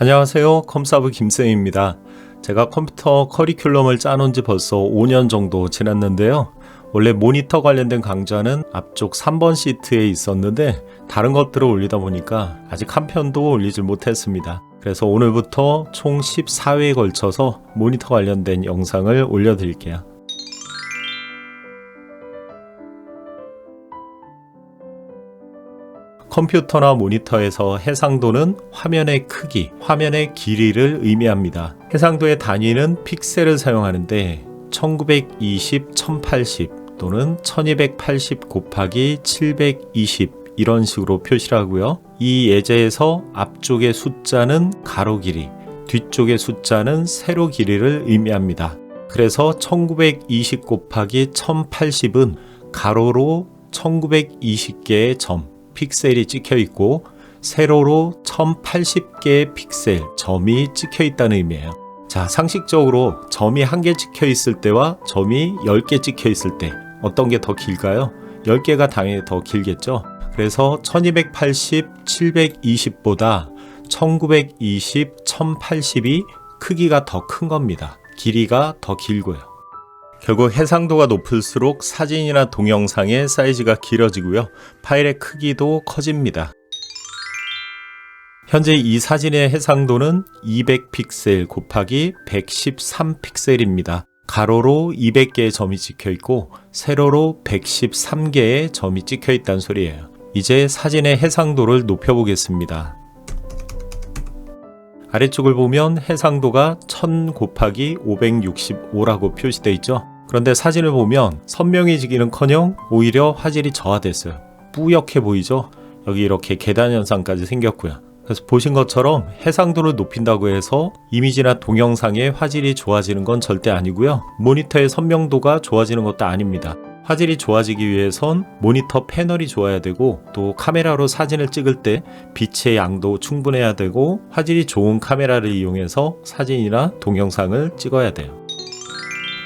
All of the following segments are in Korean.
안녕하세요. 컴사브 김쌤입니다. 제가 컴퓨터 커리큘럼을 짜놓은 지 벌써 5년 정도 지났는데요. 원래 모니터 관련된 강좌는 앞쪽 3번 시트에 있었는데 다른 것들을 올리다 보니까 아직 한 편도 올리질 못했습니다. 그래서 오늘부터 총 14회에 걸쳐서 모니터 관련된 영상을 올려드릴게요. 컴퓨터나 모니터에서 해상도는 화면의 크기, 화면의 길이를 의미합니다. 해상도의 단위는 픽셀을 사용하는데 1920, 1080 또는 1280 곱하기 720 이런 식으로 표시를 하고요. 이 예제에서 앞쪽의 숫자는 가로 길이, 뒤쪽의 숫자는 세로 길이를 의미합니다. 그래서 1920 곱하기 1080은 가로로 1920개의 점, 픽셀이 찍혀 있고 세로로 1080개의 픽셀, 점이 찍혀 있다는 의미예요. 자, 상식적으로 점이 한 개 찍혀 있을 때와 점이 10개 찍혀 있을 때 어떤 게 더 길까요? 10개가 당연히 더 길겠죠. 그래서 1280, 720보다 1920, 1080이 크기가 더 큰 겁니다. 길이가 더 길고요. 결국 해상도가 높을수록 사진이나 동영상의 사이즈가 길어지고요. 파일의 크기도 커집니다. 현재 이 사진의 해상도는 200픽셀 곱하기 113픽셀입니다. 가로로 200개의 점이 찍혀 있고 세로로 113개의 점이 찍혀 있다는 소리예요. 이제 사진의 해상도를 높여보겠습니다. 아래쪽을 보면 해상도가 1000 곱하기 565라고 표시되어 있죠. 그런데 사진을 보면 선명해지기는커녕 오히려 화질이 저하됐어요. 뿌옇게 보이죠? 여기 이렇게 계단 현상까지 생겼고요. 그래서 보신 것처럼 해상도를 높인다고 해서 이미지나 동영상의 화질이 좋아지는 건 절대 아니고요. 모니터의 선명도가 좋아지는 것도 아닙니다. 화질이 좋아지기 위해선 모니터 패널이 좋아야 되고 또 카메라로 사진을 찍을 때 빛의 양도 충분해야 되고 화질이 좋은 카메라를 이용해서 사진이나 동영상을 찍어야 돼요.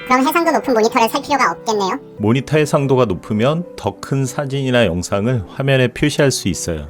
그럼 해상도 높은 모니터를 살 필요가 없겠네요. 모니터 해상도가 높으면 더 큰 사진이나 영상을 화면에 표시할 수 있어요.